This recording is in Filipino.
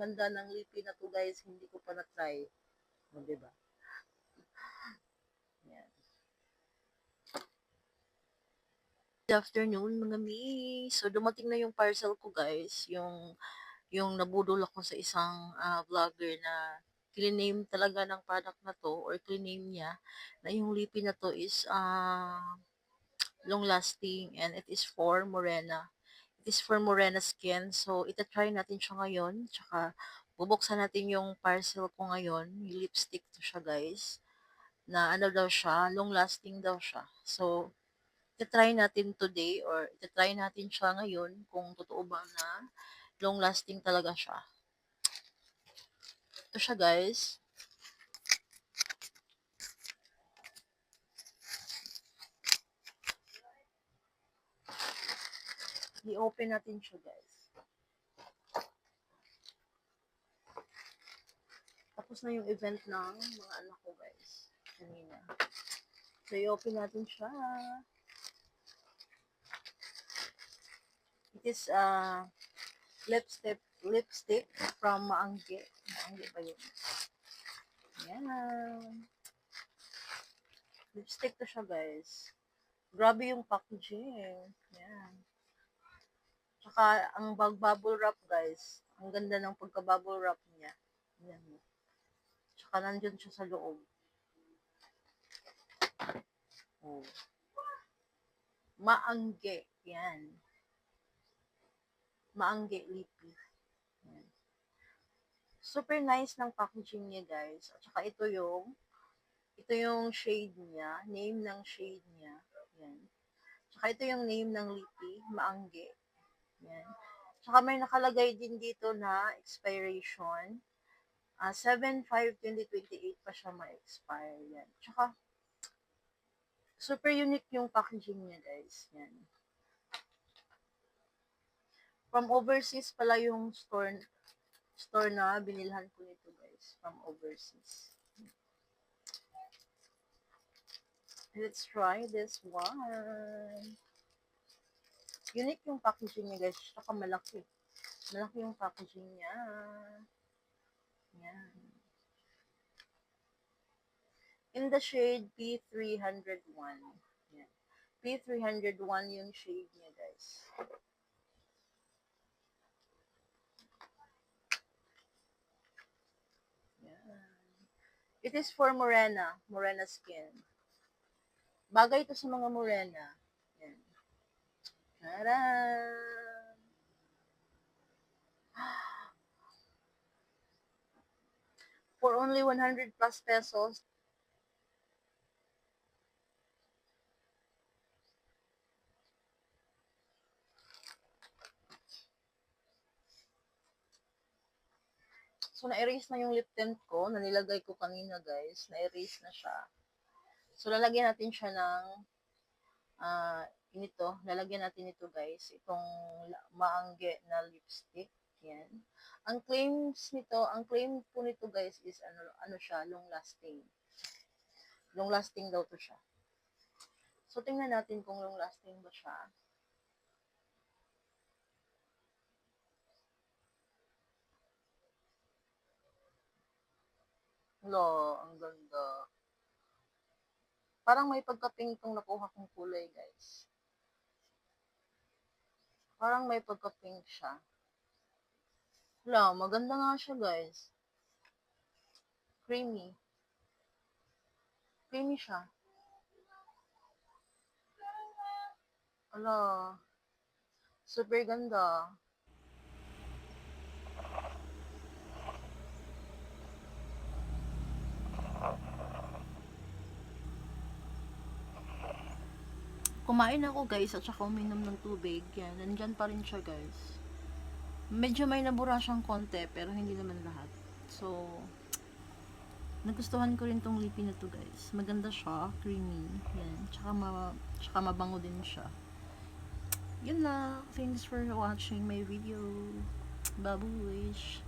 ganda ng lipi na to guys, hindi ko pa na-try. O, diba? Yan. Good afternoon mga mi. So dumating na yung parcel ko guys, yung yung nabudol ako sa isang ah, vlogger na clean talaga ng product na to or clean niya na yung lipi na to is ah, long lasting and it is for morena. Is for morena skin. So ita-try natin siya ngayon. Tsaka bubuksan natin yung parcel ko ngayon. Yung lipstick to siya guys. Na ano daw siya, long lasting daw siya. So ita-try natin today or ita-try natin siya ngayon kung totoo ba na long lasting talaga siya. Ito siya guys. I-open natin siya guys. Tapos na yung event ng mga anak ko guys. Kanina. So, i-open natin siya. It is uh, lipstick lipstick from Maangge. Maangge ba yun? Yan. Lipstick to siya, guys. Grabe yung packaging. Yan. Tsaka, ang bag bubble wrap, guys. Ang ganda ng pagka-bubble wrap niya. Yan. Tsaka, nandun siya sa loob. Oh. Maangge. Yan maangge lipi. Yan. Super nice ng packaging niya, guys. At saka ito yung ito yung shade niya, name ng shade niya. Yan. Tsaka ito yung name ng lipi, maangge. Yan. Tsaka may nakalagay din dito na expiration. Uh, 7-5-2028 pa siya ma-expire. Yan. Tsaka, super unique yung packaging niya, guys. Yan. From overseas pala yung store store na binilhan ko nito guys. From overseas. Let's try this one. Unique yung packaging niya guys. Saka malaki. Malaki yung packaging niya. Yan. In the shade P301. Yan. P301 yung shade niya guys. It is for morena, morena skin. Bagay ito sa mga morena. Taran! For only 100 plus pesos, So, na-erase na yung lip tint ko na nilagay ko kanina, guys. Na-erase na siya. So, lalagyan natin siya ng uh, inito. Lalagyan natin ito, guys. Itong maangge na lipstick. Yan. Ang claims nito, ang claim po nito, guys, is ano, ano siya, long lasting. Long lasting daw to siya. So, tingnan natin kung long lasting ba siya. Lo, ang ganda. Parang may pagka-pink itong nakuha kong kulay, guys. Parang may pagka-pink siya. Wala, maganda nga siya, guys. Creamy. Creamy siya. Ala. Super ganda. Kumain ako guys at saka uminom ng tubig. Yan, nandyan pa rin siya guys. Medyo may nabura siyang konti pero hindi naman lahat. So, nagustuhan ko rin tong lipi na to guys. Maganda siya, creamy. Yan, tsaka, ma tsaka mabango din siya. Yun lang. Thanks for watching my video. Babuish.